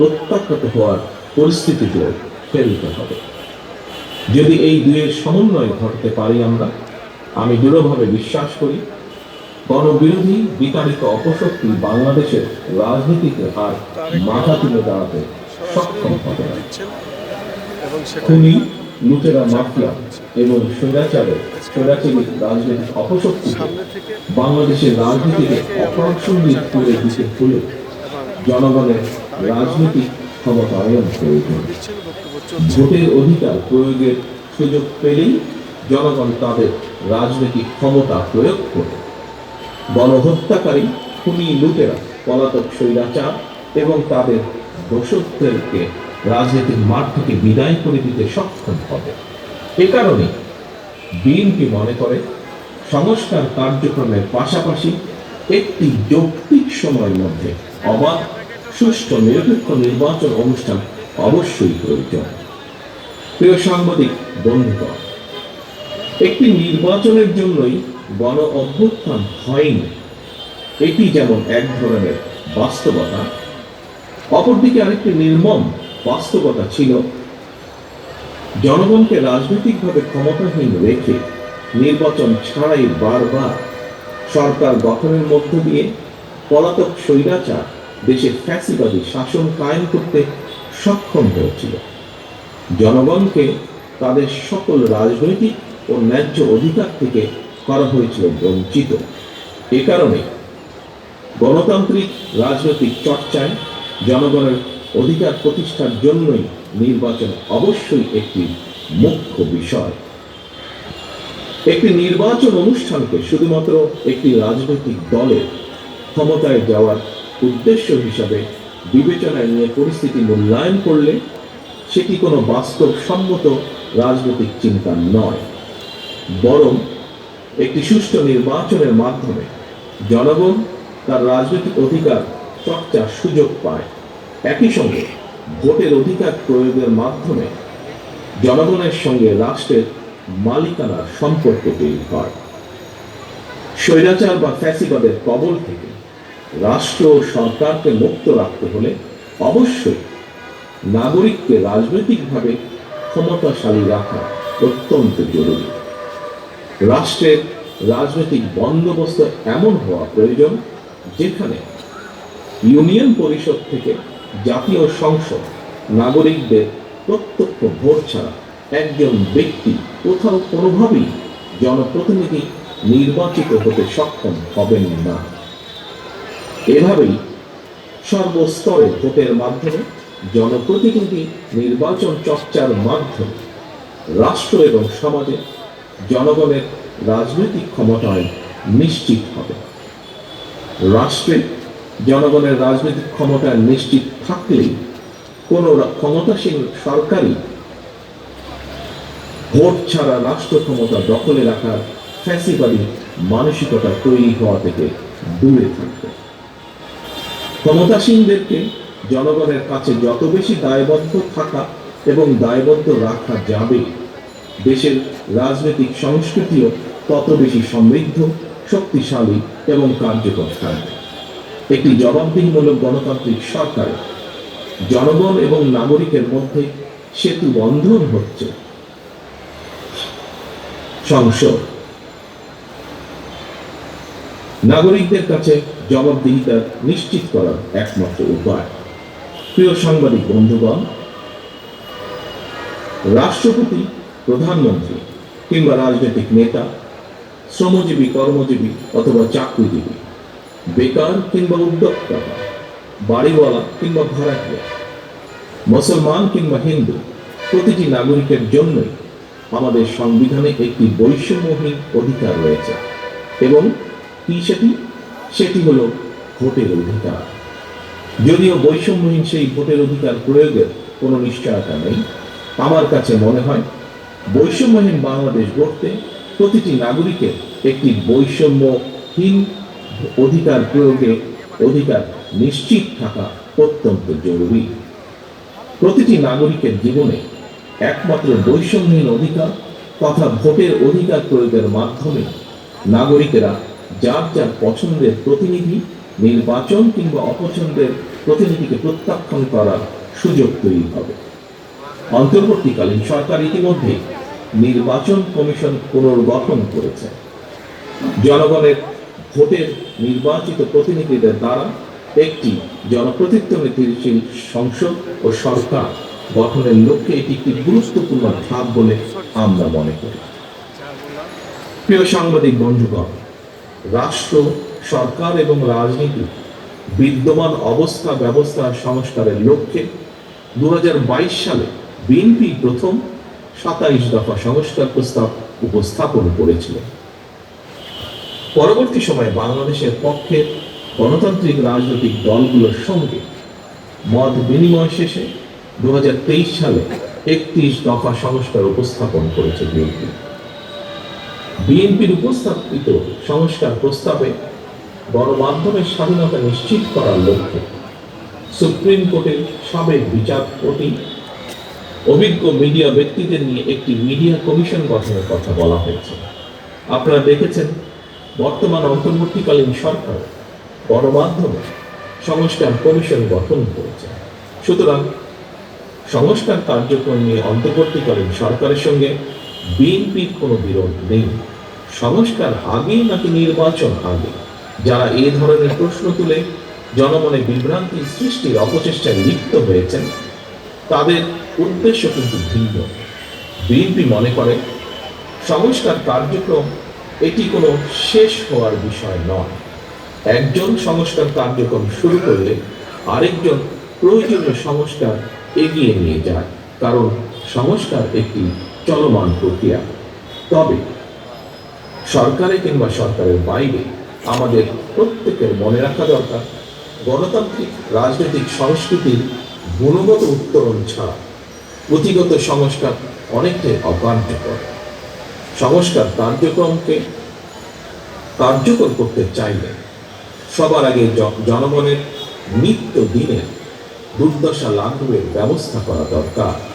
প্রত্যাখ্যাত হওয়ার পরিস্থিতিতে ফেলতে হবে। যদি এই দুয়ের সমন্বয় ঘটতে পারি আমরা আমি দৃঢ়ভাবে বিশ্বাস করি গণবিরোধী বিতাড়িত অপশক্তি বাংলাদেশের রাজনীতিতে আর মাথা তুলে দাঁড়াতে সক্ষম হবে না। খুনি লুটেরা মাফিয়া এবং স্বৈরাচারের স্বৈরাচারী রাজনৈতিক অপশক্তি বাংলাদেশের রাজনীতিকে অপ্রাসঙ্গিক করে দিতে হলে জনগণের রাজনৈতিক ক্ষমতায়ন প্রয়োজন ভোটের অধিকার প্রয়োগের সুযোগ পেলেই জনগণ তাদের রাজনৈতিক ক্ষমতা প্রয়োগ করে। গণহত্যাকারী, খুনি লুটেরা, পলাতক স্বৈরাচার এবং তাদের দোষকদেরকে রাজনীতির মাঠ থেকে বিদায় করে দিতে সক্ষম হবে। এ কারণে বিএনপি মনে করে, সংস্কার কার্যক্রমের পাশাপাশি একটি যৌক্তিক সময়ের মধ্যে অবাধ সুষ্ঠু নিরপেক্ষ নির্বাচন অনুষ্ঠান অবশ্যই প্রয়োজন। প্রিয় সাংবাদিক, বন্ধুগণ, একটি নির্বাচনের জন্যই গণ অভ্যুত্থান হয়নি। এটি যেমন এক ধরনের বাস্তবতা, অপরদিকে আরেকটি নির্মম বাস্তবতা ছিল, জনগণকে রাজনৈতিকভাবে ক্ষমতাহীন রেখে নির্বাচন ছাড়াই বারবার সরকার গঠনের মধ্য দিয়ে পলাতক স্বৈরাচার দেশে ফ্যাসিবাদী শাসন কায়েম করতে সক্ষম হয়েছিল। জনগণকে তাদের সকল রাজনৈতিক ও ন্যায্য অধিকার থেকে করা হয়েছিল বঞ্চিত। এ কারণে গণতান্ত্রিক রাজনৈতিক চর্চায় জনগণের অধিকার প্রতিষ্ঠার জন্যই নির্বাচন অবশ্যই একটি মুখ্য বিষয়। একটি নির্বাচন অনুষ্ঠানকে শুধুমাত্র একটি রাজনৈতিক দলের ক্ষমতায় যাওয়ার উদ্দেশ্য হিসাবে বিবেচনায় নিয়ে পরিস্থিতি মূল্যায়ন করলে সেটি কোনো বাস্তবসম্মত রাজনৈতিক চিন্তা নয়। বরং একটি সুষ্ঠু নির্বাচনের মাধ্যমে জনগণ তার রাজনৈতিক অধিকার চর্চার সুযোগ পায়। একই সঙ্গে ভোটের অধিকার প্রয়োগের মাধ্যমে জনগণের সঙ্গে রাষ্ট্রের মালিকানার সম্পর্ক তৈরি হয়। স্বৈরাচার বা ফ্যাসিবাদের কবল থেকে রাষ্ট্র ও সরকারকে মুক্ত রাখতে হলে অবশ্যই নাগরিককে রাজনৈতিকভাবে ক্ষমতাশালী রাখা অত্যন্ত জরুরি। রাষ্ট্রের রাজনৈতিক বন্দোবস্ত এমন হওয়া প্রয়োজন যেখানে ইউনিয়ন পরিষদ থেকে জাতীয় সংসদ নাগরিকদের প্রত্যক্ষ ভোট ছাড়া একজন ব্যক্তি কোথাও কোনোভাবেই জনপ্রতিনিধি নির্বাচিত হতে সক্ষম হবেন না। এভাবেই সর্বস্তরে ভোটের মাধ্যমে জনপ্রতিনিধি নির্বাচন চর্চার মাধ্যমে রাষ্ট্র এবং সমাজে জনগণের রাজনৈতিক ক্ষমতায় নিশ্চিত হবে। রাষ্ট্রে জনগণের রাজনৈতিক ক্ষমতা নিশ্চিত থাকলেই কোন ক্ষমতাসীন সরকারই ভোট ছাড়া রাষ্ট্র ক্ষমতা দখলে রাখার ফ্যাসিবাদী মানসিকতা তৈরি হওয়া থেকে দূরে থাকবে। ক্ষমতাসীনদেরকে জনগণের কাছে যত বেশি দায়বদ্ধ থাকা এবং দায়বদ্ধ রাখা যাবে, দেশের রাজনৈতিক সংস্কৃতিও তত বেশি সমৃদ্ধ, শক্তিশালী এবং কার্যকর থাকবে। একটি জবাবদিহিমূলক গণতান্ত্রিক সরকারে জনগণ এবং নাগরিকের মধ্যে সেতু বন্ধন হচ্ছে। সংসদ নাগরিকদের কাছে জবাবদিহিতা নিশ্চিত করার একমাত্র উপায়। প্রিয় সাংবাদিক বন্ধুগণ, রাষ্ট্রপতি, প্রধানমন্ত্রী কিংবা রাজনৈতিক নেতা, শ্রমজীবী, কর্মজীবী অথবা চাকরিজীবী, বেকার কিংবা উদ্যোক্তা, বাড়িওয়ালা কিংবা ভাড়াটিয়া, মুসলমান কিংবা হিন্দু, প্রতিটি নাগরিকের জন্যই আমাদের সংবিধানে একটি বৈষম্যহীন অধিকার রয়েছে এবং কি সেটি? সেটি হলো ভোটের অধিকার। যদিও বৈষম্যহীন সেই ভোটের অধিকার প্রয়োগের কোনো নিশ্চয়তা নেই, আমার কাছে মনে হয় বৈষম্যহীন বাংলাদেশ গড়তে প্রতিটি নাগরিকের একটি বৈষম্যহীন অধিকার প্রয়োগে অধিকার নিশ্চিত থাকা অত্যন্ত জরুরি। প্রতিটি নাগরিকের জীবনে একমাত্র বৈষম্যহীন অধিকার তথা ভোটের অধিকার প্রয়োগের মাধ্যমে নাগরিকেরা যার যার পছন্দের প্রতিনিধি, নির্বাচন কিংবা অপছন্দের প্রতিনিধিকে প্রত্যাখ্যান করার সুযোগ তৈরি হবে। অন্তর্বর্তীকালীন সরকার ইতিমধ্যে নির্বাচন কমিশন পুনর্গঠন করেছে। জনগণের ভোটের নির্বাচিত প্রতিনিধিদের দ্বারা একটি জনপ্রতিনিধিশীল সংসদ ও সরকার গঠনের লক্ষ্যে এটি একটি গুরুত্বপূর্ণ ধাপ বলে আমরা মনে করি। প্রিয় সাংবাদিক বন্ধুগণ রাষ্ট্র, সরকার এবং রাজনীতি, বিদ্যমান অবস্থা ব্যবস্থা সংস্কারের লক্ষ্যে দু সালে বিএনপি প্রথম সাতাইশ দফা সংস্কার প্রস্তাব উপস্থাপন করেছিল। পরবর্তী সময়ে বাংলাদেশের পক্ষে গণতান্ত্রিক রাজনৈতিক দলগুলোর সঙ্গে মত বিনিময় শেষে দু হাজার তেইশ সালে একত্রিশ দফা সংস্কার উপস্থাপন করেছে বিএনপি। বিএনপির উপস্থাপিত সংস্কার প্রস্তাবে গণমাধ্যমের স্বাধীনতা নিশ্চিত করার লক্ষ্যে সুপ্রিম কোর্টের সাবেক বিচারপতি, অভিজ্ঞ মিডিয়া ব্যক্তিদের নিয়ে একটি মিডিয়া কমিশন গঠনের কথা বলা হয়েছে। আপনারা দেখেছেন, বর্তমান অন্তর্বর্তীকালীন সরকার গণমাধ্যমে সংস্কার কমিশন গঠন করেছে। সুতরাং সংস্কার কার্যক্রম নিয়ে অন্তর্বর্তীকালীন সরকারের সঙ্গে বিএনপির কোনো বিরোধ নেই। সংস্কার আগে নাকি নির্বাচন আগে যারা এ ধরনের প্রশ্ন তুলে জনমনে বিভ্রান্তি সৃষ্টির অপচেষ্টায় লিপ্ত হয়েছেন, তাদের উদ্দেশ্য কিন্তু ভিন্ন। বিএনপি মনে করে, সংস্কার কার্যক্রম এটি কোনো শেষ হওয়ার বিষয় নয়। একজন সংস্কার কার্যক্রম শুরু করলে আরেকজন প্রয়োজনীয় সংস্কার এগিয়ে নিয়ে যায়, কারণ সংস্কার একটি চলমান প্রক্রিয়া। তবে সরকারে কিংবা সরকারের বাইরে আমাদের প্রত্যেকের মনে রাখা দরকার, গণতান্ত্রিক, রাজনৈতিক সংস্কৃতির গুণগত উত্তরণ ছাড়া পুঁথিগত সংস্কার অনেকটাই অকার্যকর। সংস্কার কার্যক্রমকে কার্যকর করতে চাইলে সবার আগে জনগণের নিত্য দিনের দুর্দশা লাঘবের ব্যবস্থা করা দরকার।